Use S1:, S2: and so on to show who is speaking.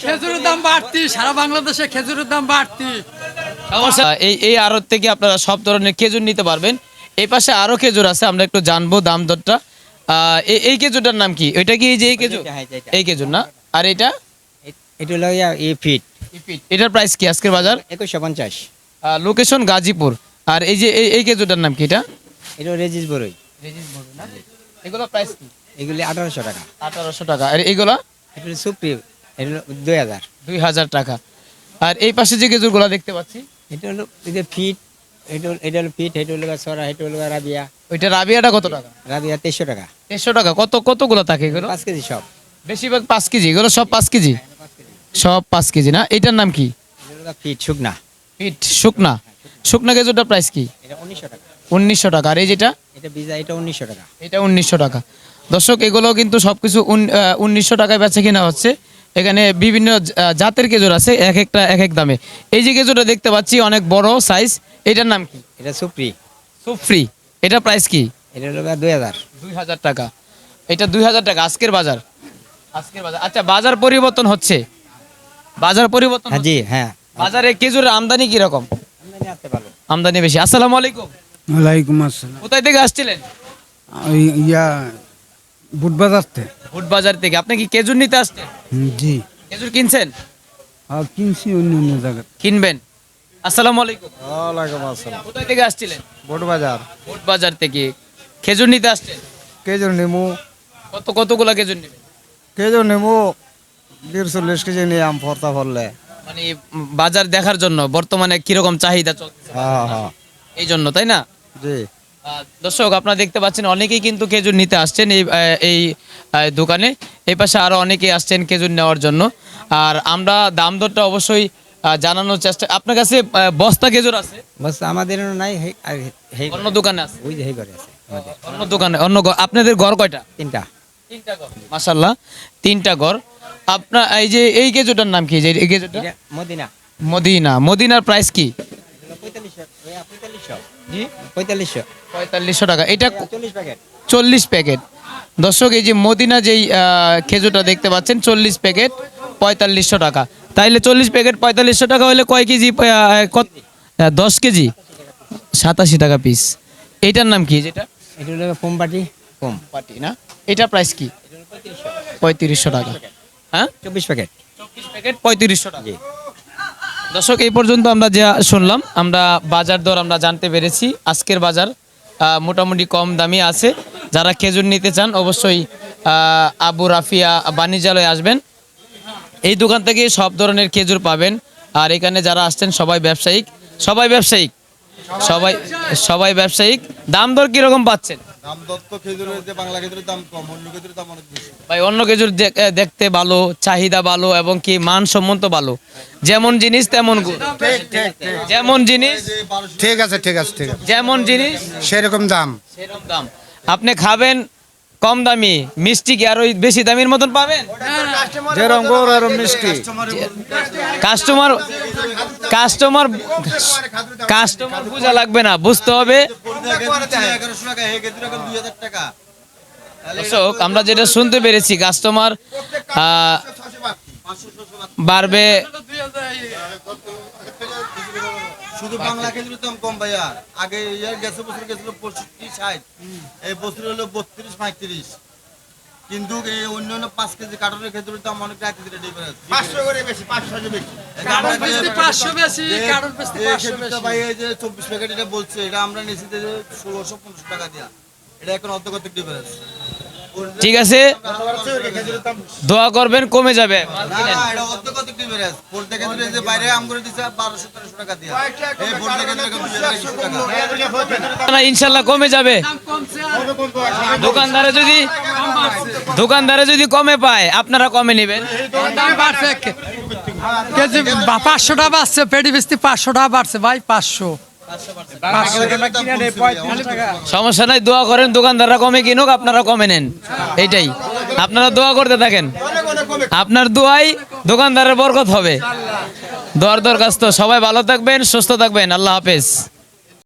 S1: খেজুরের দাম বাড়তি সারা বাংলাদেশে খেজুরের দাম বাড়তি।
S2: এই এই আড়ত থেকে আপনারা সব ধরনের খেজুর নিতে পারবেন। এই পাশে আরও খেজুর আছে আমরা একটু জানব দাম দরটা। এই এই খেজুরটার নাম কি? ওইটা কি এই যে এই খেজুর?
S3: হ্যাঁ,
S2: এই খেজুর না? আর এটা?
S3: এটা হলো ফিট
S2: এটার প্রাইস কি আজকের বাজার?
S3: একুশশো পঞ্চাশ।
S2: লোকেশন গাজীপুর। আর এই যে এই- এই খেজুরটার নাম কি এটা?
S3: এটা রেজিস বড়ই
S2: এগুলো প্রাইস কি?
S3: এগুলি আঠারোশো টাকা।
S2: আঠারোশো টাকা। আর
S3: সুপ্রি এটা হলো দুই হাজার।
S2: দুই হাজার টাকা। আর এই পাশে যে খেজুরগুলো দেখতে পাচ্ছি?
S3: এটা হলো এই যে ফিট এটা এটা হলো ফিট এটা হলো সরা এটা হলো রাবিয়া।
S2: ওইটা রাবিয়াটা কত টাকা?
S3: রাবিয়া তেইশশো টাকা।
S2: দেড়শো টাকা। কত কতগুলো থাকে এগুলো?
S3: পাঁচ কেজি সব।
S2: বেশিরভাগ পাঁচ কেজি। এগুলো সব পাঁচ কেজি? সব পাঁচ কেজি না? এটার নাম কি?
S3: ফিট শুকনা।
S2: পিঠ শুকনা। শুকনা। খেজুরটার প্রাইস কি?
S3: এটা উনিশশো টাকা।
S2: উনিশশো টাকা। আর এই যেটা?
S3: এটা বিজা এটা উনিশশো টাকা।
S2: এটা উনিশশো টাকা। দর্শক এগুলো কিন্তু সবকিছু উনিশশো টাকায় বেচা কিনা হচ্ছে। এখানে বিভিন্ন জাতের খেজুর আছে এক একটা এক এক দামে। এই যে খেজুরটা দেখতে পাচ্ছি অনেক বড় সাইজ এটার নাম কি?
S3: এটা সুপ্রি।
S2: সুফ্রি এটা প্রাইস কি?
S3: এটা হলো দুই হাজার।
S2: দুই হাজার টাকা। এটা দুই হাজার টাকা আজকের বাজার। আজকের বাজার। আচ্ছা বাজার পরিবর্তন হচ্ছে। বাজার পরিবর্তন
S3: হ্যাঁ জি হ্যাঁ।
S2: বাজারে খেজুরের আমদানি কীরকম?
S3: আমদানি আসতে পারব
S2: আমদানি বেশি। আসসালামু আলাইকুম।
S4: ওয়ালাইকুম আসসালাম।
S2: কোথায় থেকে আসছিলেন?
S4: ইয়া বুটবাজার থেকে
S2: ভুট বাজার থেকে। আপনি কি খেজুর নিতে আসছেন
S4: জি।
S2: খেজুর কিনছেন?
S4: আর কিনছি অন্য অন্য জায়গা
S2: কিনবেন? আসসালামু আলাইকুম।
S5: ওয়ালাইকুম আসসালাম।
S2: কোথায় থেকে আসছিলেন?
S5: বোট বাজার
S2: ভুট বাজার থেকে। খেজুর নিতে আসছেন?
S5: কেজন নেমু।
S2: কত কতগুলা খেজুর নেবেন?
S5: কেজন নেমু দেড় চল্লিশ কেজি নিয়ে আম ফর্তা ফললে
S2: মানে বাজার দেখার জন্য বর্তমানে কীরকম চাহিদা চলছে?
S5: হ্যাঁ হ্যাঁ।
S2: এই জন্য তাই না?
S5: জি।
S2: দর্শক আপনারা দেখতে পাচ্ছেন অনেকেই কিন্তু খেজুর নিতে আসছেন এই এই দোকানে। এই পাশে আরও অনেকেই আসছেন খেজুর নেওয়ার জন্য। আর আমরা দাম দরটা অবশ্যই জানানোর চেষ্টা আপনার কাছে বস্তা খেজুর আছে?
S3: বস আমাদের নাই
S2: অন্য দোকানে আছে?
S3: ওই যে হে আছে
S2: অন্য দোকানে অন্য আপনাদের ঘর কয়টা?
S3: তিনটা।
S2: তিনটা ঘর তিনটা ঘর। আপনার এই যে এই খেজুরটার নাম কি? যে এই খেজুরটা?
S3: মদিনা।
S2: মদিনা মদিনার প্রাইস কি?
S3: জি? পঁয়তাল্লিশশো।
S2: পঁয়তাল্লিশশো টাকা। এটা
S3: চল্লিশ প্যাকেট।
S2: চল্লিশ প্যাকেট। দর্শক এই যে মদিনা যেই খেজুরটা দেখতে পাচ্ছেন চল্লিশ প্যাকেট পঁয়তাল্লিশশো টাকা। তাইলে চল্লিশ প্যাকেট পঁয়তাল্লিশশো টাকা হলে কয় কেজি কত দশ কেজি? সাতাশি টাকা পিস এইটার নাম কি যেটা?
S3: এটা হলো ফোম পাটি ফোম
S2: পাটি না? এটা প্রাইস কি? পঁয়ত্রিশশো। টাকা। হ্যাঁ?
S3: চব্বিশ প্যাকেট।
S2: চব্বিশ প্যাকেট পঁয়ত্রিশশো টাকা। দর্শক, এই পর্যন্ত আমরা যা শুনলাম, আমরা বাজার দর আমরা জানতে পেরেছি। আজকের বাজার মোটামুটি কম দামি আছে। যারা খেজুর নিতে চান, অবশ্যই আবু রাফিয়া বাণিজ্যালয়ে আসবেন। এই দোকান থেকে সব ধরনের খেজুর পাবেন। আর এখানে যারা আসছেন, সবাই ব্যবসায়িক। সবাই ব্যবসায়িক। সবাই সবাই ব্যবসায়িক। দাম দর কীরকম পাচ্ছেন? ভাই অন্য খেজুর দেখতে ভালো চাহিদা ভালো এবং কি মানসম্মত ভালো। যেমন জিনিস তেমন যেমন জিনিস
S6: ঠিক আছে ঠিক আছে ঠিক আছে।
S2: যেমন জিনিস
S6: সেরকম দাম।
S2: সেরকম দাম। আপনি খাবেন কম দামি মিষ্টি কি আরও বেশি দামির মতন পাবেন?
S5: যেরকম গৌর এরম মিষ্টি।
S2: কাস্টমার কাস্টমার কাস্টমার বোঝা লাগবে না বুঝতে হবে। আমরা যেটা শুনতে পেরেছি কাস্টমার বাড়বে।
S5: শুধু বাংলা খেজুরের দাম কম ভাইয়া। আগে ইয়ার গেছে বছর গেছিল পঁয়ষট্টি ষাট। এই বছর হলো বত্রিশ পঁয়ত্রিশ। কিন্তু এই অন্য অন্য পাঁচ কেজি কার্টনের খেজুরের দাম অনেক এক কেজি ডিফারেন্স পাঁচশো করে বেশি পাঁচশো বেশি।
S1: কার্টন বেচতে 500 বেশি, কার্টন বেচতে 500 বেশি।
S5: ভাই এই যে চব্বিশ প্যাকেট এটা বলছে এটা আমরা নিয়েছি যে ষোলোশো পনেরোশো টাকা দিয়া। এটা এখন অর্ধগতিক ডিফারেন্স
S2: ঠিক আছে? দোয়া করবেন, কমে যাবে। ইনশাল্লাহ কমে যাবে। দোকানদারে যদি দোকানদারে যদি কমে পায়, আপনারা কমে নেবেন।
S1: পাঁচশো টাকা বাড়ছে, পেটি বেচতে পাঁচশো টাকা বাড়ছে, ভাই, পাঁচশো।
S2: সমস্যা নাই দোয়া করেন দোকানদাররা কমে কিনুক আপনারা কমে নেন। এইটাই। আপনারা দোয়া করতে থাকেন। আপনার দোয়াই দোকানদারের বরকত হবে। দোয়ার দরখাস্ত। সবাই ভালো থাকবেন সুস্থ থাকবেন। আল্লাহ হাফেজ।